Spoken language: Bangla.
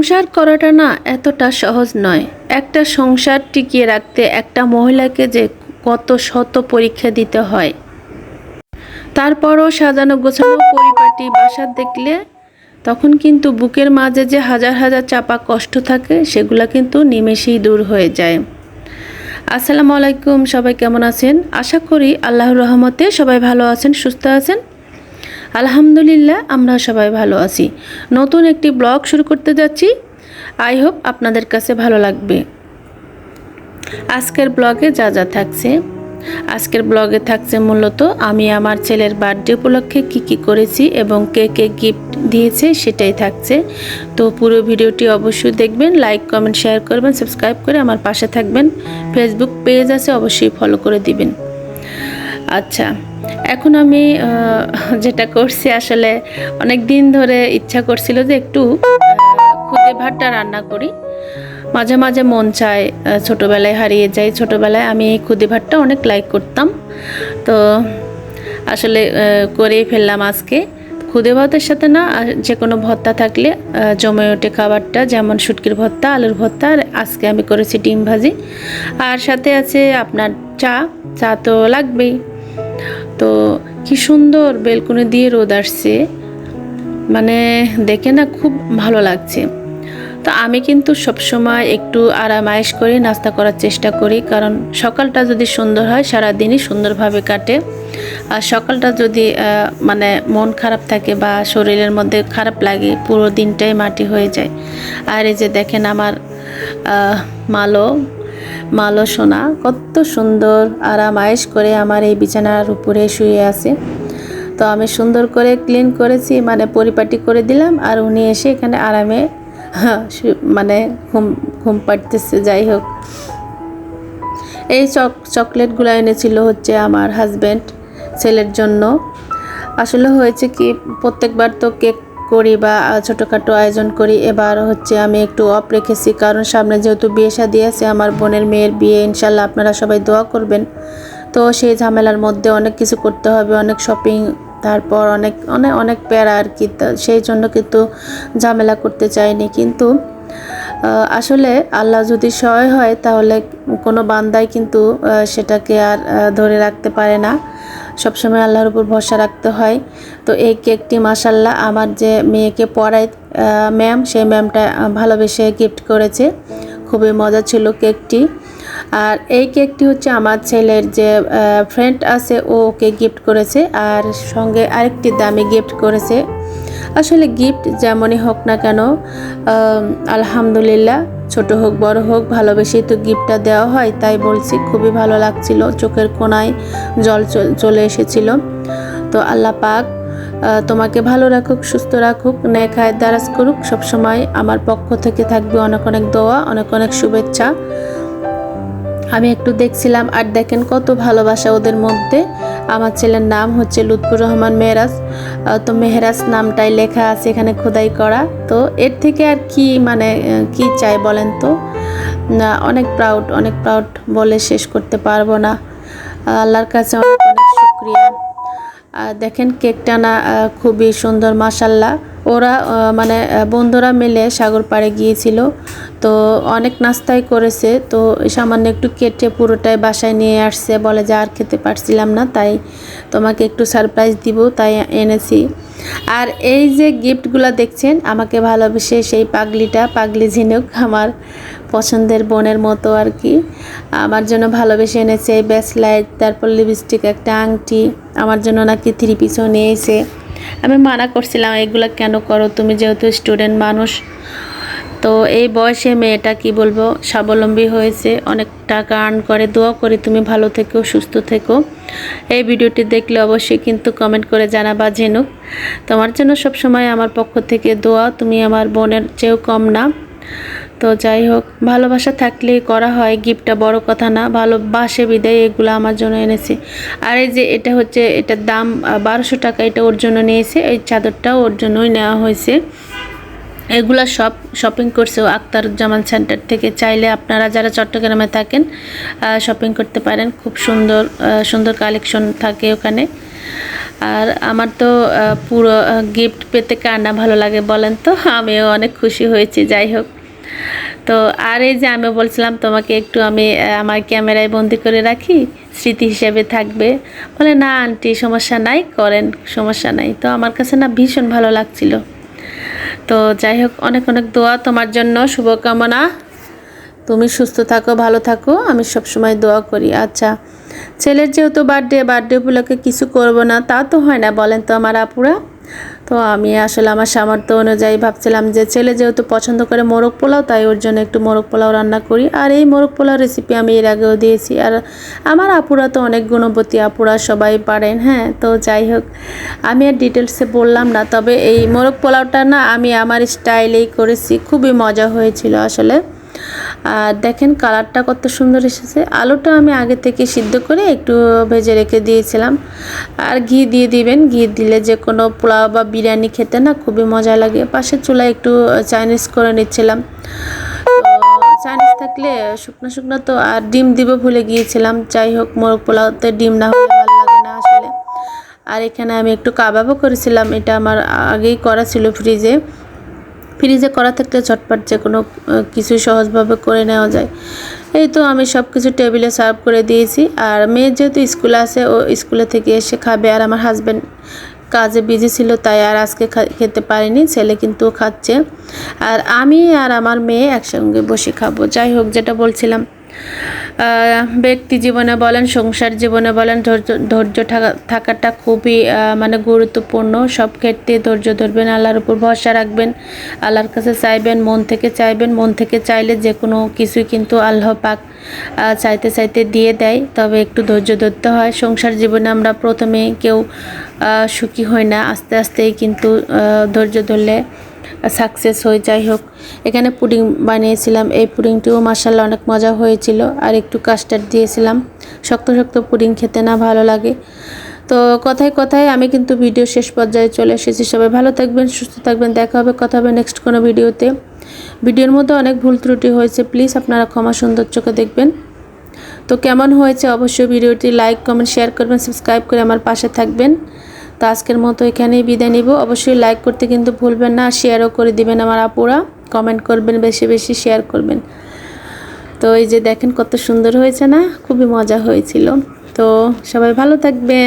সংসার করাটা না এতটা সহজ নয়। একটা সংসার টিকিয়ে রাখতে একটা মহিলাকে যে কত শত পরীক্ষা দিতে হয়। তারপরও সাজানো গোছানো পরিপাটি বাসা দেখলে তখন কিন্তু বুকের মাঝে যে হাজার হাজার চাপা কষ্ট থাকে, সেগুলো কিন্তু নিমেষেই দূর হয়ে যায়। আসসালামু আলাইকুম, সবাই কেমন আছেন? আশা করি আল্লাহর রহমতে সবাই ভালো আছেন, সুস্থ আছেন। আলহামদুলিল্লাহ, আমরা সবাই ভালো আছি। নতুন একটি ব্লগ শুরু করতে যাচ্ছি। আই হোপ আপনাদের কাছে ভালো লাগবে। আজকের ব্লগে যা যা থাকছে। আজকের ব্লগে থাকছে মূলত আমি আমার ছেলের বার্থডে উপলক্ষে কি কি করেছি এবং কে কে গিফট দিয়েছে সেটাই থাকছে। তো পুরো ভিডিওটি অবশ্যই দেখবেন, লাইক, কমেন্ট, শেয়ার করবেন, সাবস্ক্রাইব করে আমার পাশে থাকবেন। ফেসবুক পেজ আছে, অবশ্যই ফলো করে দিবেন। আচ্ছা এখন আমি যেটা করছি আসলে অনেক দিন ধরে ইচ্ছা করছিল যে একটু খুদে ভাতটা রান্না করি। মাঝে মাঝে মন চায় ছোটোবেলায় হারিয়ে যাই। ছোটোবেলায় আমি খুদে ভাতটা অনেক লাইক করতাম। তো আসলে করেই ফেললাম আজকে। খুদে ভাতের সাথে না যে কোনো ভর্তা থাকলে জমে ওঠে খাবারটা, যেমন শুটকির ভর্তা, আলুর ভর্তা, আর আজকে আমি করেছি ডিম ভাজি। আর সাথে আছে আপনার চা চা তো লাগবেই। তো কি সুন্দর বেলকুনি দিয়ে রোদ আসছে। মানে দেখে না খুব ভালো লাগছে। তো আমি কিন্তু সবসময় একটু আরামায়েশ করে নাস্তা করার চেষ্টা করি, কারণ সকালটা যদি সুন্দর হয় সারা দিনই সুন্দরভাবে কাটে। আর সকালটা যদি মানে মন খারাপ থাকে বা শরীরের মধ্যে খারাপ লাগে, পুরো দিনটাই মাটি হয়ে যায়। আর এই যে দেখেন আমার মালো মালো সোনা কত সুন্দর আরামায়েশ করে আমার এই বিছানার উপরে শুয়ে আছে। তো আমি সুন্দর করে ক্লিন করেছি মানে পরিপাটি করে দিলাম আর উনি এসে এখানে আরামে হ্যাঁ, মানে ঘুম ঘুম পাড়তেছে যাই হোক। এই চক চকলেটগুলো এনেছিল হচ্ছে আমার হাজব্যান্ড ছেলের জন্য। আসলে হয়েছে কি প্রত্যেকবার তো কেক করি বা ছোটোখাটো আয়োজন করি এবার হচ্ছে আমি একটু অফ রেখেছি। কারণ সামনে যেহেতু বিয়ে শাদি আছে, আমার বোনের মেয়ের বিয়ে, ইনশাল্লাহ আপনারা সবাই দোয়া করবেন। তো সেই ঝামেলার মধ্যে অনেক কিছু করতে হবে, অনেক শপিং তারপর অনেক অনেক অনেক প্যারা আর কি। সেই জন্য কিন্তু ঝামেলা করতে চাইনি। কিন্তু আসলে আল্লাহ যদি সহায় হয়, তাহলে কোনো বান্দাই কিন্তু সেটাকে আর ধরে রাখতে পারে না। সবসময় আল্লাহর উপর ভরসা রাখতে হয়। তো এই কেকটি মাসাল্লাহ আমার যে মেয়েকে পড়ায় ম্যাম সেই ম্যামটা ভালোবেসে গিফট করেছে। খুবই মজা ছিল কেকটি। আর এই কেকটি হচ্ছে আমার ছেলের যে ফ্রেন্ড আছে, ও ওকে গিফট করেছে আর সঙ্গে আরেকটি দামি গিফট করেছে। আসলে গিফট যেমনই হোক না কেন আলহামদুলিল্লাহ। ছোট হোক, বড় হোক ভালোবেসেই তো গিফটটা দেওয়া হয়, তাই বলছি খুবই ভালো লাগছিল, চোখের কোনায় জল চলে এসেছিল। তো আল্লাহ পাক তোমাকে ভালো রাখুক, সুস্থ রাখুক, নেক খায় দারাজ করুক, সবসময় আমার পক্ষ থেকে থাকবে অনেক অনেক দোয়া, অনেক অনেক শুভেচ্ছা। আমি একটু দেখছিলাম আর দেখেন কত ভালোবাসা ওদের মধ্যে। আমার ছেলের নাম হচ্ছে লুৎফুর রহমান মেহরাজ। তো মেহরাজ নামটাই লেখা আছে এখানে খোদাই করা। তো এর থেকে আর কি মানে কি চাই বলেন তো? অনেক প্রাউড অনেক প্রাউড বলে শেষ করতে পারব না। আল্লাহর কাছে অনেক অনেক শুক্রিয়া। দেখেন কেকটা না খুবই সুন্দর মাসাল্লাহ ওরা মানে বন্ধুরা মিলে সাগর পাড়ে গিয়েছিল। তো অনেক নাস্তাই করেছে। তো সামান্য একটু কেটে পুরোটাই বাসায় নিয়ে আসছে। বলে যে আর খেতে পারছিলাম না, তাই তোমাকে একটু সারপ্রাইজ দিব, তাই এনেছি। আর এই যে গিফটগুলো দেখছেন, আমাকে ভালোবেসে সেই পাগলিটা, পাগলি ঝিনুক আমার পছন্দের বোনের মতো আর কি। আমার জন্য ভালোবেসে এনেছে এই ব্যাসলাইট তারপর লিপস্টিক একটা আংটি। আমার জন্য নাকি থ্রি পিসও নিয়েছে। আমি মানা করছিলাম, এগুলো কেন করো? তুমি যেহেতু স্টুডেন্ট মানুষ, তো এই বয়সে মেয়েটা কি বলব? স্বাবলম্বী হয়েছে, অনেক টাকা আর্ন করে। দোয়া করে তুমি ভালো থেকো, সুস্থ থেকো। এই ভিডিওটি দেখলে অবশ্যই কিন্তু কমেন্ট করে জানাবা জেনুক তোমার জন্য সবসময় আমার পক্ষ থেকে দোয়া। তুমি আমার বোনের চেয়েও কম না। তো যাই হোক, ভালোবাসা থাকলে করা হয়, গিফটটা বড় কথা না, ভালোবাসে বিদায়, এগুলো আমার জন্য এনেছে। আর এই যে এটা হচ্ছে এটার দাম বারোশো টাকা, এটা ওর জন্য নিয়েছে, এই চাদরটাও ওর জন্যই নেওয়া হয়েছে। এগুলা সব শপিং করছেও আক্তারুজ্জামান সেন্টার থেকে। চাইলে আপনারা যারা চট্টগ্রামে থাকেন শপিং করতে পারেন, খুব সুন্দর সুন্দর কালেকশন থাকে ওখানে। আর আমার তো পুরো গিফট পেতে কার না ভালো লাগে বলেন তো? আমিও অনেক খুশি হয়েছি, যাই হোক। তো আর এই যে আমি বলছিলাম, তোমাকে একটু আমি আমার ক্যামেরায় বন্দি করে রাখি, স্মৃতি হিসেবে থাকবে। বলে, না আন্টি, সমস্যা নাই, করেন, সমস্যা নাই। তো আমার কাছে না ভীষণ ভালো লাগছিল। তো যাই হোক, অনেক অনেক দোয়া তোমার জন্য, শুভকামনা। তুমি সুস্থ থাকো, ভালো থাকো, আমি সবসময় দোয়া করি। আচ্ছা ছেলের যেহেতু বার্থডে বার্থডে উপলক্ষে কিছু করব না, তা তো হয় না, বলেন তো আমার আপুরা। তো আমি আসলে আমার সামর্থ্য অনুযায়ী ভাবছিলাম যে ছেলে যেহেতু পছন্দ করে মোরগ পোলাও, তাই ওর জন্য একটু মোরগ পোলাও রান্না করি। আর এই মোরগ পোলাও রেসিপি আমি এর আগেও দিয়েছি। আর আমার আপুরা তো অনেক গুণবতী আপুরা, সবাই পারেন হ্যাঁ? তো যাই হোক, আমি আর ডিটেলসে বললাম না, তবে এই মোরগ পোলাওটা না আমি আমার স্টাইলেই করেছি। খুবই মজা হয়েছিল আসলে। আর দেখেন কালারটা কত সুন্দর এসেছে। আলুটা আমি আগে থেকে সিদ্ধ করে একটু ভেজে রেখে দিয়েছিলাম। আর ঘি দিয়ে দিবেন। ঘি দিলে যে কোনো পোলাও বা বিরিয়ানি খেতে না খুবই মজা লাগে। পাশের চুলায় একটু চাইনিজ করে নিচ্ছিলাম। চাইনিজ থাকলে শুকনো শুকনো তো আর ডিম দিব ভুলে গিয়েছিলাম। যাই হোক, মোরগ পোলাওতে ডিম না হলে ভালো লাগে না আসলে। আর এখানে আমি একটু কাবাবও করেছিলাম। এটা আমার আগেই করা ছিল ফ্রিজে। ফ্রিজে করা থাকলে ঝটপট যে কোনো কিছু সহজভাবে করে নেওয়া যায়। এই তো আমি সব কিছু টেবিলে সার্ভ করে দিয়েছি। আর মেয়ে যেহেতু স্কুলে আছে, ও স্কুলে থেকে এসে খাবে। আর আমার হাজব্যান্ড কাজে বিজি ছিল, তাই আর আজকে খেতে পারিনি। ছেলে কিন্তু খাচ্ছে। আর আমি আর আমার মেয়ে একসঙ্গে বসে খাব। যাই হোক, যেটা বলছিলাম ব্যক্তি জীবনে বলেন, সংসার জীবনে বলেন, ধৈর্য ধৈর্য থাকা- থাকাটা খুবই মানে গুরুত্বপূর্ণ। সব ক্ষেত্রে ধৈর্য ধরবেন, আল্লাহর উপর ভরসা রাখবেন, আল্লাহর কাছে চাইবেন, মন থেকে চাইবেন, মন থেকে চাইলে যে কোনো কিছুই কিন্তু আল্লাহ পাক চাইতে চাইতে দিয়ে দেয়। তবে একটু ধৈর্য ধরতে হয়। সংসার জীবনে আমরা প্রথমে কেউ সুখী হই না। আস্তে আস্তেই কিন্তু ধৈর্য ধরলে সাকসেস হয়ে, যাই হোক। এখানে পুডিং বানিয়েছিলাম। এই পুডিংটিও মাসাল্লাহ অনেক মজা হয়েছিল। আর একটু কাস্টার্ড দিয়েছিলাম। শক্ত শক্ত পুডিং খেতে না ভালো লাগে। তো কথায় কথায় আমি কিন্তু ভিডিও শেষ পর্যায়ে চলে এসেছি। সবাই ভালো থাকবেন, সুস্থ থাকবেন। দেখা হবে, কথা হবে নেক্সট কোনো ভিডিওতে ভিডিওর মধ্যে অনেক ভুল ত্রুটি হয়েছে। প্লিজ আপনারা ক্ষমা সুন্দর চোখে দেখবেন। তো কেমন হয়েছে? অবশ্যই ভিডিওটি লাইক কমেন্ট শেয়ার করবেন সাবস্ক্রাইব করে আমার পাশে থাকবেন। তো আজকের মতো এখানেই বিদায় নিব। অবশ্যই লাইক করতে কিন্তু ভুলবেন না শেয়ারও করে দিবেন আমার আপুরা। কমেন্ট করবেন, বেশি বেশি শেয়ার করবেন। তো এই যে দেখেন কত সুন্দর হয়েছে না? খুবই মজা হয়েছিল। তো সবাই ভালো থাকবেন।